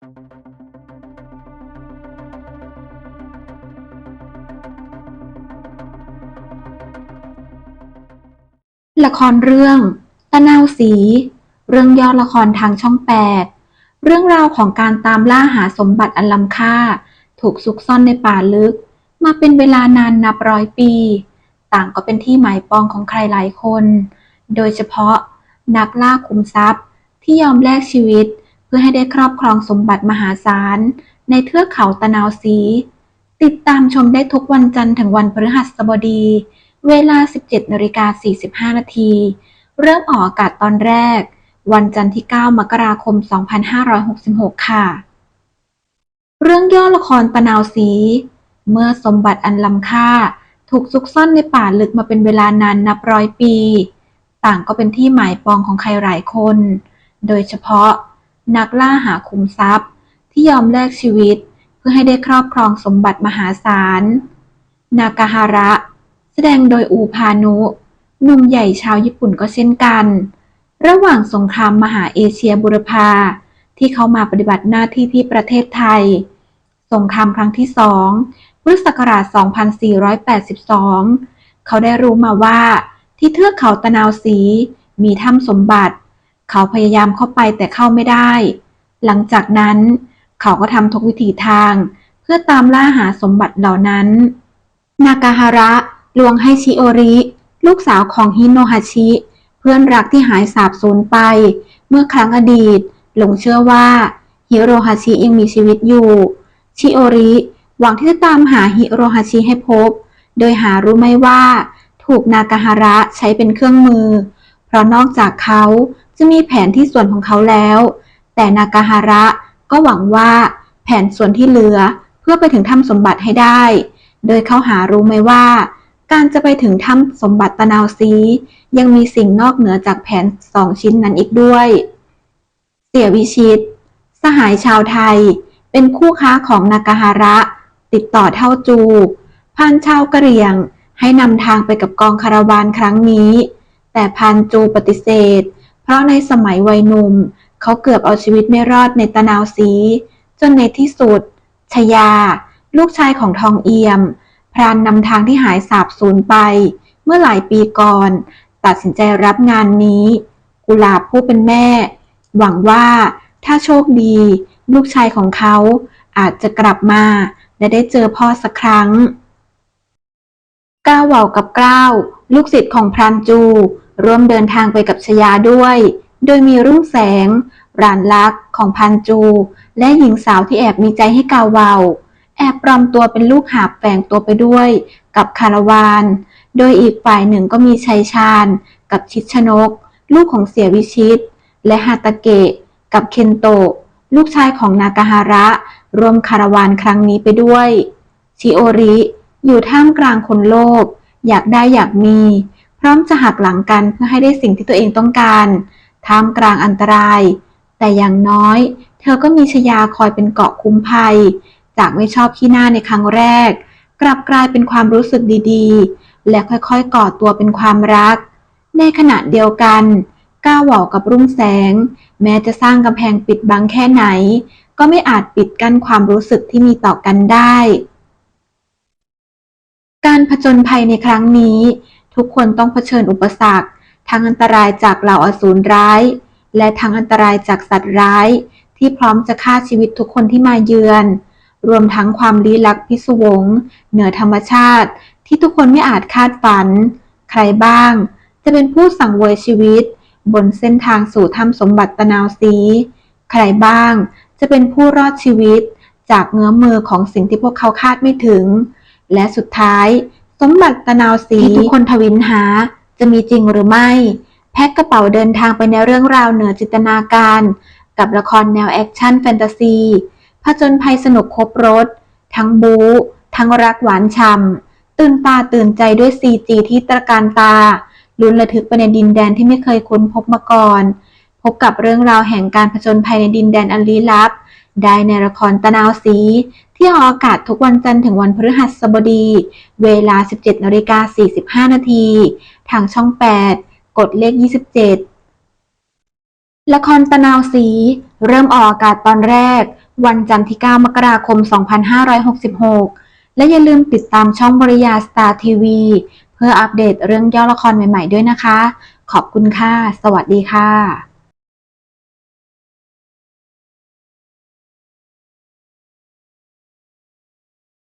ละครเรื่อง ตะนาวสี เรื่องย่อละครทางช่องแปดเรื่องราวของการตามล่าหาสมบัติอันล้ำค่า ถูกซุกซ่อนในป่าลึก มาเป็นเวลานานนับร้อยปี ต่างก็เป็นที่หมายปองของใครหลายคน โดยเฉพาะนักล่าขุมทรัพย์ที่ยอมแลกชีวิต พื่อให้ได้ครอบครองสมบัติมหาศาล ในเทือกเขาตะนาวสี ติดตามชมได้ทุกวันจันทร์ถึงวันพฤหัสบดี เวลา 17นาฬิกา45 นาที เริ่มออกอากาศตอนแรก วันจันทร์ที่ 9 มกราคม 2566 ค่ะ เรื่องย่อละครตะนาวสี เมื่อสมบัติอันล้ำค่าถูกซุกซ่อนในป่าลึกมาเป็นเวลานานนับร้อยปี ต่างก็เป็นที่หมายปองของใครหลายคน โดยเฉพาะ นักล่าหาขุมทรัพย์ ที่ยอมแลกชีวิตเพื่อให้ได้ครอบครองสมบัติมหาศาล นากาฮาระ แสดงโดยอูพานุหนุ่มใหญ่ชาวญี่ปุ่นก็เช่นกัน ระหว่างสงครามมหาเอเชียบุรพาที่เขามาปฏิบัติหน้าที่ที่ประเทศไทย สงครามครั้งที่สองพุทธศักราช 2482 เขาได้รู้มาว่าที่เทือกเขาตะนาวสีมีถ้ำสมบัติ เขาพยายามเข้าไปแต่เข้าไม่ได้ หลังจากนั้น เขาก็ทำทุกวิถีทาง เพื่อตามล่าหาสมบัติเหล่านั้น นากาฮาระลวงให้ชิโอริ ลูกสาวของฮิโนฮาชิ เพื่อนรักที่หายสาบสูญไป เมื่อครั้งอดีต หลงเชื่อว่าฮิโรฮาชิยังมีชีวิตอยู่ ชิโอริหวังที่จะตามหาฮิโรฮาชิให้พบ โดยหารู้ไม่ว่า ถูกนากาฮาระใช้เป็นเครื่องมือ เพราะนอกจากเขา จะมีแผนที่ส่วนของเขาแล้ว แต่นากาฮาระก็หวังว่าแผนส่วนที่เหลือเพื่อไปถึงถ้ำสมบัติให้ได้ โดยเขาหารู้ไหมว่า การจะไปถึงถ้ำสมบัติตะนาวซียังมีสิ่งนอกเหนือจากแผนสองชิ้นนั้นอีกด้วย เสียวิชิต สหายชาวไทย เป็นคู่ค้าของนากาฮาระ ติดต่อเท่าจูพานชาวกะเหรี่ยงให้นำทางไปกับกองคาราวานครั้งนี้ แต่พานจูปฏิเสธ ราะในสมัยวัยหนุ่ม เขาเกือบเอาชีวิตไม่รอดในตะนาวสีจนในที่สุด ชยา ลูกชายของทองเอี่ยม พรานนำทางที่หายสาบสูญไป เมื่อหลายปีก่อน ตัดสินใจรับงานนี้ กุหลาบผู้เป็นแม่ หวังว่าถ้าโชคดี ลูกชายของเขาอาจจะกลับมา และได้เจอพ่อสักครั้ง ก้าวเหว่ากับกล้าว ลูกศิษย์ของพรานจู ร่วมเดินทางไปกับชยาด้วย โดยมีรุ่งแสง รานลักษ์ของพันจู และหญิงสาวที่แอบมีใจให้กาวเวา แอบปลอมตัวเป็นลูกหาบแฝงตัวไปด้วย กับคาราวาน โดยอีกฝ่ายหนึ่งก็มีชัยชาญ กับชิดชนก ลูกของเสียวิชิต และฮาตาเกะ กับเคนโตะ ลูกชายของนากาฮาระ รวมคาราวานครั้งนี้ไปด้วย ชิโอริ อยู่ท่ามกลางคนโลภอยากได้อยากมี พร้อมจะหักหลังกันเพื่อให้ได้สิ่งที่ตัวเองต้องการ ท่ามกลางอันตราย แต่อย่างน้อย เธอก็มีชยาคอยเป็นเกาะคุ้มภัย จากไม่ชอบขี้หน้าในครั้งแรก กลับกลายเป็นความรู้สึกดีๆ และค่อยๆก่อตัวเป็นความรัก ในขณะเดียวกัน ก้าวหว่กับรุ่งแสง แม้จะสร้างกำแพงปิดบังแค่ไหน ก็ไม่อาจปิดกั้นความรู้สึกที่มีต่อกันได้ การผจญภัยในครั้งนี้ ทุกคนต้องเผชิญอุปสรรค ทั้งอันตรายจากเหล่าอสูรร้าย และทั้งอันตรายจากสัตว์ร้าย ที่พร้อมจะฆ่าชีวิตทุกคนที่มาเยือน รวมทั้งความลี้ลับพิศวง เหนือธรรมชาติ ที่ทุกคนไม่อาจคาดฝัน ใครบ้าง จะเป็นผู้สั่งเวยชีวิต บนเส้นทางสู่ถ้ำสมบัติตะนาวสี ใครบ้าง จะเป็นผู้รอดชีวิต จากเงื้อมือของสิ่งที่พวกเขาคาดไม่ถึง และสุดท้าย สมบัติตะนาวสีที่ทุกคนทวินหา จะมีจริงหรือไม่ แพ็คกระเป๋าเดินทางไปในเรื่องราวเหนือจินตนาการ กับละครแนวแอคชั่นแฟนตาซีผจญภัยสนุกครบรถ ทั้งบู๊ทั้งรักหวานฉ่ำตื่นตาตื่นใจด้วย CG ที่ตระการตาลุ้นระทึกไปในดินแดนที่ไม่เคยค้นพบมาก่อน พบกับเรื่องราวแห่งการผจญภัยในดินแดนอันลี้ลับ ได้ในละครตะนาวสี ที่ออกอากาศทุกวันจันทร์ถึงวันพฤหัสบดี เวลา 17นาฬิกา45 นาที ทางช่อง 8 กดเลข 27 ละครตะนาวสี เริ่มออกอากาศตอนแรก วันจันทร์ที่ 9 มกราคม 2566 และอย่าลืมติดตามช่องบริยาสตาร์ทีวีเพื่ออัปเดตเรื่องย่อละครใหม่ ๆ ด้วยนะคะ ขอบคุณค่ะ สวัสดีค่ะ